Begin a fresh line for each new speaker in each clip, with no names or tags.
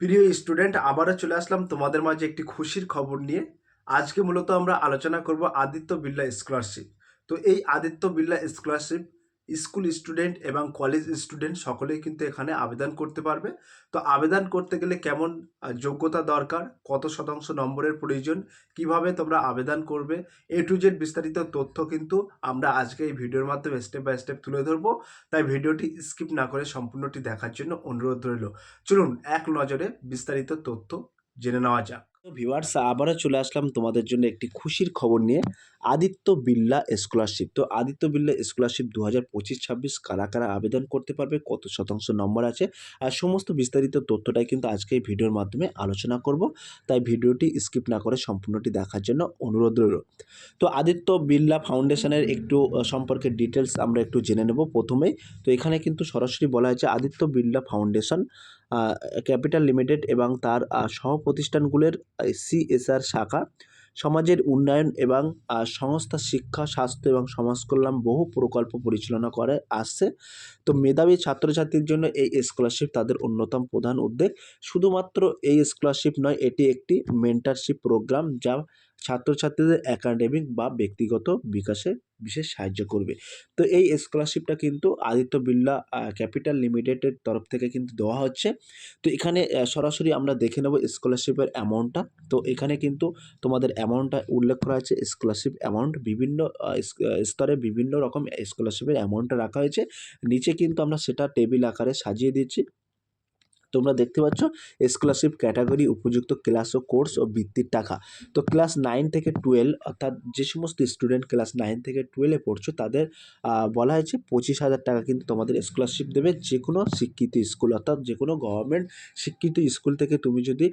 প্রিয় স্টুডেন্ট, আবারও চলে আসলাম তোমাদের মাঝে একটি খুশির খবর নিয়ে। আজকে মূলত আমরা আলোচনা করব আদিত্য বিড়লা স্কলারশিপ। তো এই Aditya Birla scholarship school student এবং কলেজ স্টুডেন্ট সকলেই কিন্তু এখানে আবেদন করতে পারবে। তো আবেদন করতে গেলে কেমন যোগ্যতা দরকার, কত শতাংশ নম্বরের প্রয়োজন, কীভাবে তোমরা আবেদন করবে, এ টু জেড বিস্তারিত তথ্য কিন্তু আমরা আজকে এই ভিডিওর মাধ্যমে স্টেপ বাই স্টেপ তুলে ধরবো। তাই ভিডিওটি স্কিপ না করে সম্পূর্ণটি দেখার জন্য অনুরোধ রইল। চলুন এক নজরে বিস্তারিত তথ্য জেনে নেওয়া যাক।
তো ভিউয়ার্স আবারও চলে আসলাম তোমাদের জন্য একটি খুশির খবর নিয়ে। আদিত্য বিড়লা স্কলারশিপ তো আদিত্য বিল্লা স্কলারশিপ দু হাজার পঁচিশ ছাব্বিশ কারা কারা আবেদন করতে পারবে, কত শতাংশ নম্বর আছে, আর সমস্ত বিস্তারিত তথ্যটাই কিন্তু আজকে এই ভিডিওর মাধ্যমে আলোচনা করব। তাই ভিডিওটি স্কিপ না করে সম্পূর্ণটি দেখার জন্য অনুরোধ রইল। তো আদিত্য বিড়লা ফাউন্ডেশনের একটু সম্পর্কে ডিটেলস আমরা একটু জেনে নেব প্রথমেই। তো এখানে কিন্তু সরাসরি বলা হয়েছে Aditya Birla foundation capital limited এবং তার সহ প্রতিষ্ঠানগুলোর সিএসআর শাখা, সমাজের উন্নয়ন এবং সংস্থা শিক্ষা, স্বাস্থ্য এবং সমাজকল্যাণ বহু প্রকল্প পরিচালনা করে আসছে তো মেধাবী ছাত্রছাত্রীর জন্য এই স্কলারশিপ তাদের অন্যতম প্রধান উদ্যোগ। শুধুমাত্র এই স্কলারশিপ নয়, এটি একটি মেন্টারশিপ প্রোগ্রাম যা ছাত্রছাত্রীদের একাডেমিক বা ব্যক্তিগত বিকাশে বিশেষ সাহায্য করবে। তো এই স্কলারশিপটা কিন্তু আদিত্য বিড়লা ক্যাপিটাল লিমিটেডের তরফ থেকে কিন্তু দেওয়া হচ্ছে। তো এখানে সরাসরি আমরা দেখে নেব স্কলারশিপের অ্যামাউন্টটা তো এখানে কিন্তু তোমাদের অ্যামাউন্টটা উল্লেখ করা আছে স্কলারশিপ অ্যামাউন্ট বিভিন্ন স্তরে বিভিন্ন রকম স্কলারশিপের অ্যামাউন্টটা রাখা হয়েছে। নিচে কিন্তু আমরা সেটা টেবিল আকারে সাজিয়ে দিচ্ছি তোমরা দেখতে পাচ্ছ স্কলারশিপ ক্যাটাগরি উপযুক্ত ক্লাস ও কোর্স ও বৃত্তির টাকা। তো ক্লাস নাইন থেকে টুয়েলভ অর্থাৎ যে সমস্ত স্টুডেন্ট ক্লাস নাইন থেকে টুয়েলভে পড়ছো, তাদের বলা হয়েছে পঁচিশ হাজার টাকা কিন্তু তোমাদের স্কলারশিপ দেবে যে কোনো শিক্ষিত স্কুল অর্থাৎ যে কোনো গভর্নমেন্ট শিক্ষিত স্কুল থেকে তুমি যদি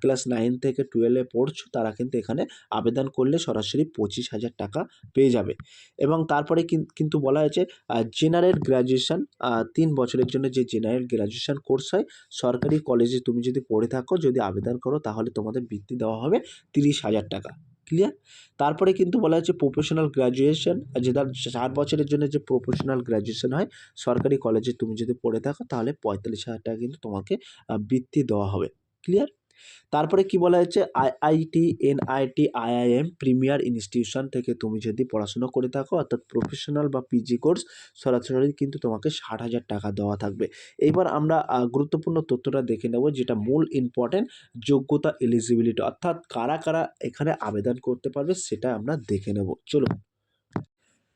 ক্লাস নাইন থেকে টুয়েলভে পড়ছো, তারা কিন্তু এখানে আবেদন করলে সরাসরি পঁচিশ হাজার টাকা পেয়ে যাবে। এবং তারপরে কিন- কিন্তু বলা হয়েছে জেনারেল গ্র্যাজুয়েশান তিন বছরের জন্য যে জেনারেল গ্র্যাজুয়েশান কোর্স হয় সরকারি কলেজে তুমি যদি পড়ে থাকো, যদি আবেদন করো, তাহলে তোমাদের বৃত্তি দেওয়া হবে তিরিশ হাজার টাকা। ক্লিয়ার তারপরে কিন্তু বলা হচ্ছে প্রফেশনাল গ্র্যাজুয়েশন যেটা চার বছরের জন্য যে প্রফেশনাল গ্র্যাজুয়েশন হয়, সরকারি কলেজে তুমি যদি পড়ে থাকো, তাহলে পঁয়তাল্লিশ হাজার টাকা কিন্তু তোমাকে বৃত্তি দেওয়া হবে। ক্লিয়ার তারপরে কি বলা হচ্ছে IIT NIT IIM premier institution থেকে তুমি যদি পড়াশোনা করে থাকো, অর্থাৎ প্রফেশনাল বা পিজি কোর্স, সরাসরি কিন্তু তোমাকে ষাট হাজার টাকা দেওয়া থাকবে। এইবার আমরা গুরুত্বপূর্ণ তথ্যটা দেখে নেব, যেটা মূল ইম্পর্টেন্ট যোগ্যতা এলিজিবিলিটি অর্থাৎ কারা কারা এখানে আবেদন করতে পারবে সেটা আমরা দেখে নেব। চলুন।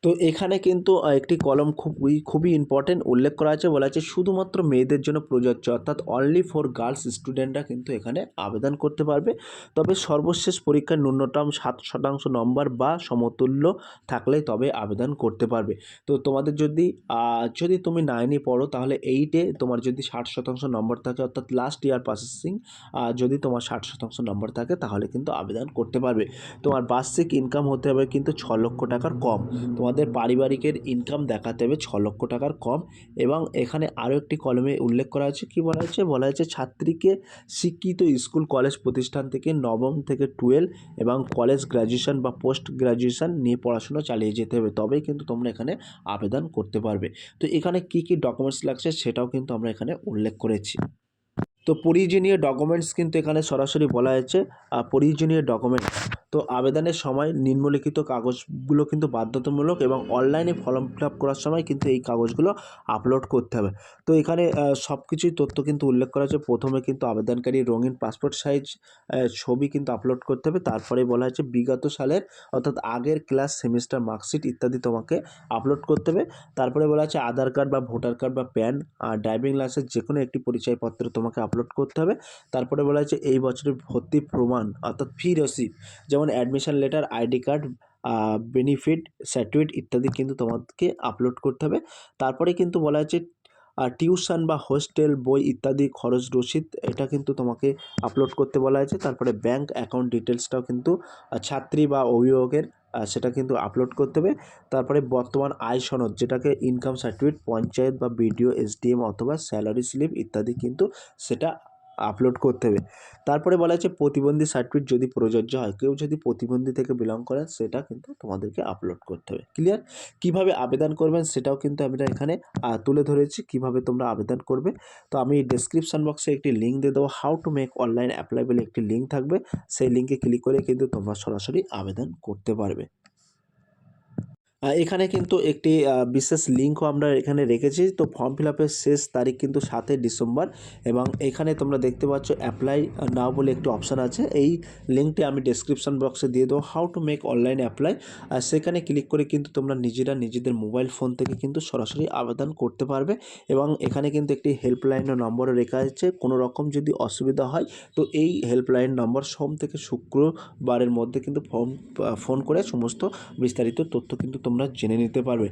তো এখানে কিন্তু একটি কলম খুবই খুবই ইম্পর্টেন্ট উল্লেখ করা আছে। বলা আছে, শুধুমাত্র মেয়েদের জন্য প্রযোজ্য। অর্থাৎ অনলি ফর গার্লস স্টুডেন্টরা কিন্তু এখানে আবেদন করতে পারবে। তবে সর্বশেষ পরীক্ষার ন্যূনতম সাত শতাংশ নম্বর বা সমতুল্য থাকলে তবে আবেদন করতে পারবে। তো তোমাদের যদি যদি তুমি নাইনে পড়ো, তাহলে এইটে তোমার যদি ষাট শতাংশ নম্বর থাকে, অর্থাৎ লাস্ট ইয়ার প্রসেসিং যদি তোমার ষাট শতাংশ নম্বর থাকে, তাহলে কিন্তু আবেদন করতে পারবে। তোমার বার্ষিক ইনকাম হতে হবে কিন্তু ছ লক্ষ টাকার কম। তোমাদের পারিবারিকের ইনকাম দেখাতে হবে ছ লক্ষ টাকার কম এবং এখানে আরও একটি কলমে উল্লেখ করা আছে কি বলা হয়েছে? বলা হয়েছে, ছাত্রীকে শিক্ষিত স্কুল, কলেজ প্রতিষ্ঠান থেকে নবম থেকে টুয়েলভ এবং কলেজ গ্র্যাজুয়েশন বা পোস্ট গ্র্যাজুয়েশন নিয়ে পড়াশোনা চালিয়ে যেতে হবে। তবেই কিন্তু তোমরা এখানে আবেদন করতে পারবে। তো এখানে কি কি ডকুমেন্টস লাগছে সেটাও কিন্তু আমরা এখানে উল্লেখ করেছি। তো প্রয়োজনীয় ডকুমেন্টস কিন্তু এখানে সরাসরি বলা হয়েছে। প্রয়োজনীয় ডকুমেন্ট তো আবেদনের সময় নিম্নলিখিত কাগজগুলো কিন্তু বাধ্যতামূলক এবং অনলাইনে ফর্ম ফিল আপ করার সময় কিন্তু এই কাগজগুলো আপলোড করতে হবে। তো এখানে সব কিছুই তথ্য কিন্তু উল্লেখ করা হয়েছে প্রথমে কিন্তু আবেদনকারী রঙিন পাসপোর্ট সাইজ ছবি কিন্তু আপলোড করতে হবে। তারপরে বলা হয়েছে বিগত সালের, অর্থাৎ আগের ক্লাস সেমিস্টার মার্কশিট ইত্যাদি তোমাকে আপলোড করতে হবে। তারপরে বলা হয়েছে আধার কার্ড বা ভোটার কার্ড বা প্যান, আর ড্রাইভিং লাইসেন্স যে কোনো একটি পরিচয়পত্র তোমাকে আপলোড করতে হবে। তারপরে বলা হয়েছে এই বছরের ভর্তি প্রমাণ, অর্থাৎ ফি রসিদ। যেমন admission letter ID card benefit certificate ইত্যাদি কিন্তু তোমাকে আপলোড করতে হবে। তারপরে কিন্তু বলা হয়েছে টিউশন বা হোস্টেল বই ইত্যাদি খরচ রসিদ, এটা কিন্তু তোমাকে আপলোড করতে বলা হয়েছে। তারপরে ব্যাংক অ্যাকাউন্ট ডিটেলসটাও কিন্তু ছাত্রী বা অভিভাবকের সেটা কিন্তু আপলোড করতে হবে। তারপরে বর্তমান আয় সনদ, যেটাকে ইনকাম সার্টিফিকেট পঞ্চায়েত বা বিডিও এসডিএম অথবা স্যালারি স্লিপ ইত্যাদি কিন্তু সেটা আপলোড করতে হবে। তারপরে বলা হচ্ছে প্রতিবন্ধী সার্টিফিকেট যদি প্রযোজ্য হয়, কেউ যদি প্রতিবন্ধী থেকে বিলং করেন সেটা কিন্তু তোমাদেরকে আপলোড করতে হবে। ক্লিয়ার কীভাবে আবেদন করবেন সেটাও কিন্তু আমরা এখানে তুলে ধরেছি, কীভাবে তোমরা আবেদন করবে। তো আমি ডেসক্রিপশন বক্সে একটি লিঙ্ক দিয়ে দেবো how to make online apply বলে একটি লিঙ্ক থাকবে। সেই লিঙ্কে ক্লিক করে কিন্তু তোমরা সরাসরি আবেদন করতে পারবে। এখানে কিন্তু একটি বিশেষ লিঙ্কও আমরা এখানে রেখেছি। তো ফর্ম ফিল আপের শেষ তারিখ কিন্তু সাতই ডিসেম্বর এবং এখানে তোমরা দেখতে পাচ্ছ অ্যাপ্লাই নাও বলে একটি অপশান আছে। এই লিঙ্কটি আমি ডেসক্রিপশন বক্সে দিয়ে দেবো। How to make online apply আর সেখানে ক্লিক করে কিন্তু তোমরা নিজেরা নিজেদের মোবাইল ফোন থেকে কিন্তু সরাসরি আবেদন করতে পারবে এবং এখানে কিন্তু একটি হেল্পলাইনের নম্বরও রেখা আছে। কোনো রকম যদি অসুবিধা হয়, তো এই হেল্পলাইন নম্বর সোম থেকে শুক্রবারের মধ্যে কিন্তু ফোন ফোন করে সমস্ত বিস্তারিত তথ্য কিন্তু তোমরা জেনে নিতে পারবে।